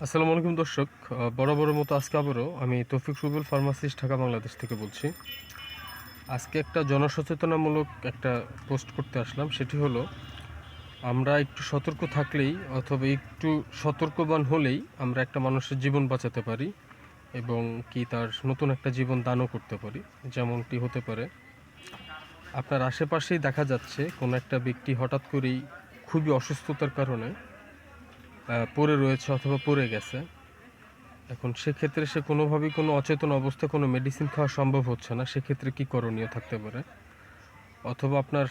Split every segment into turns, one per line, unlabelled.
আসসালামু আলাইকুম দর্শক আহ, বরাবরের মতো আজকে আবারও আমি তৌফিক রুবেল ফার্মাসিস্ট ঢাকা বাংলাদেশ থেকে বলছি। আজকে একটা জনসচেতনামূলক একটা পোস্ট করতে আসলাম সেটি হলো আমরা একটু সতর্ক থাকলেই অথবা একটু সতর্কবান হলেই আমরা একটা মানুষের জীবন বাঁচাতে পারি এবং কি তার নতুন একটা জীবন দানও করতে পারি যেমনটি হতে পারে। আপনার আশেপাশেই দেখা যাচ্ছে কোনো একটা ব্যক্তি হঠাৎ করেই খুবই অসুস্থতার কারণে পড়ে রয়েছে অথবা পড়ে গেছে। এখন সেক্ষেত্রে সে কোনোভাবেই কোনো অচেতন অবস্থায় কোনো মেডিসিন খাওয়া সম্ভব হচ্ছে না। সেক্ষেত্রে কি করণীয় থাকতে পারে? অথবা আপনার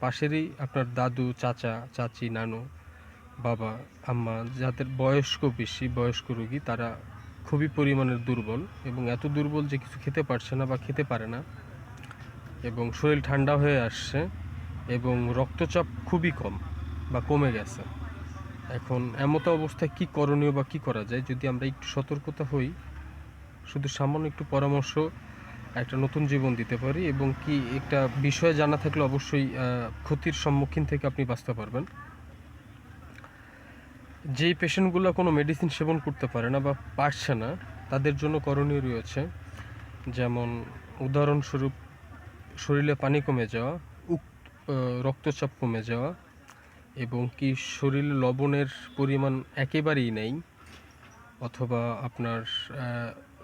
পাশেরই আপনার দাদু, চাচা, চাচি, নানু, বাবা, আম্মা যাদের বয়স্ক বেশি, বয়স্ক রোগী, তারা খুবই পরিমাণের দুর্বল এবং এত দুর্বল যে কিছু খেতে পারছে না বা খেতে পারে না এবং শরীর ঠান্ডা হয়ে আসছে এবং রক্তচাপ খুবই কম বা কমে গেছে। এখন এমতো অবস্থায় কি করণীয় বা কি করা যায়? যদি আমরা একটু সতর্কতা হই শুধু সামান্য একটু পরামর্শ একটা নতুন জীবন দিতে পারি এবং কি একটা বিষয় জানা থাকলে অবশ্যই ক্ষতির সম্মুখীন থেকে আপনি বাঁচতে পারবেন। যেই পেশেন্টগুলো কোনো মেডিসিন সেবন করতে পারে না বা পারছে না তাদের জন্য করণীয় রয়েছে যেমন উদাহরণস্বরূপ শরীরে পানি কমে যাওয়া উক আহ, রক্তচাপ কমে যাওয়া এবং কি শরীরে লবণের পরিমাণ একেবারেই নেই, অথবা আপনার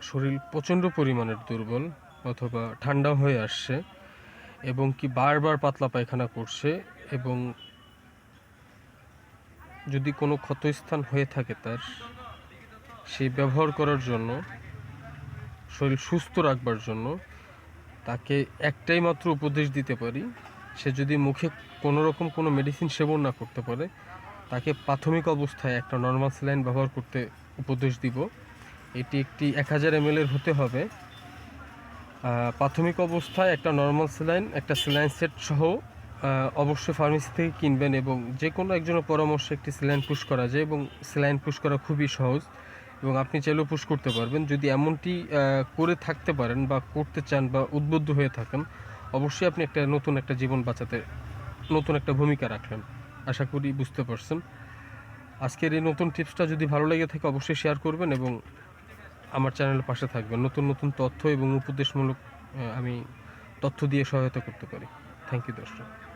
শরীর প্রচণ্ড পরিমাণের দুর্বল, অথবা ঠান্ডা হয়ে আসছে, এবং কি বারবার পাতলা পায়খানা করছে, এবং যদি কোনো ক্ষতস্থান হয়ে থাকে তার সেই ব্যবহার করার জন্য, শরীর সুস্থ রাখবার জন্য, তাকে একটাই মাত্র উপদেশ দিতে পারি সে যদি মুখে কোনো রকম কোনো মেডিসিন সেবন না করতে পারে, তাকে প্রাথমিক অবস্থায় একটা নর্মাল স্যালাইন ব্যবহার করতে উপদেশ দিব। এটি একটি এক হাজার এম হতে হবে। প্রাথমিক অবস্থায় একটা নর্মাল স্যালাইন একটা স্যালাইন সেট সহ অবশ্যই ফার্মেসি থেকে কিনবেন এবং যে কোনো একজনের পরামর্শে একটি স্যালাইন পুশ করা যায় এবং স্যালাইন পুশ করা খুবই সহজ এবং আপনি চাইলেও পুশ করতে পারবেন। যদি এমনটি করে থাকতে পারেন বা করতে চান বা উদ্বুদ্ধ হয়ে থাকেন অবশ্যই আপনি একটা নতুন একটা জীবন বাঁচাতে, নতুন একটা ভূমিকা রাখলেন। আশা করি বুঝতে পারছেন। আজকের এই নতুন টিপসটা যদি ভালো লেগে থাকে, অবশ্যই শেয়ার করবেন এবং আমার চ্যানেলের পাশে থাকবেন। নতুন নতুন তথ্য এবং উপদেশমূলক আমি তথ্য দিয়ে সহায়তা করতে পারি। থ্যাংক ইউ দর্শক।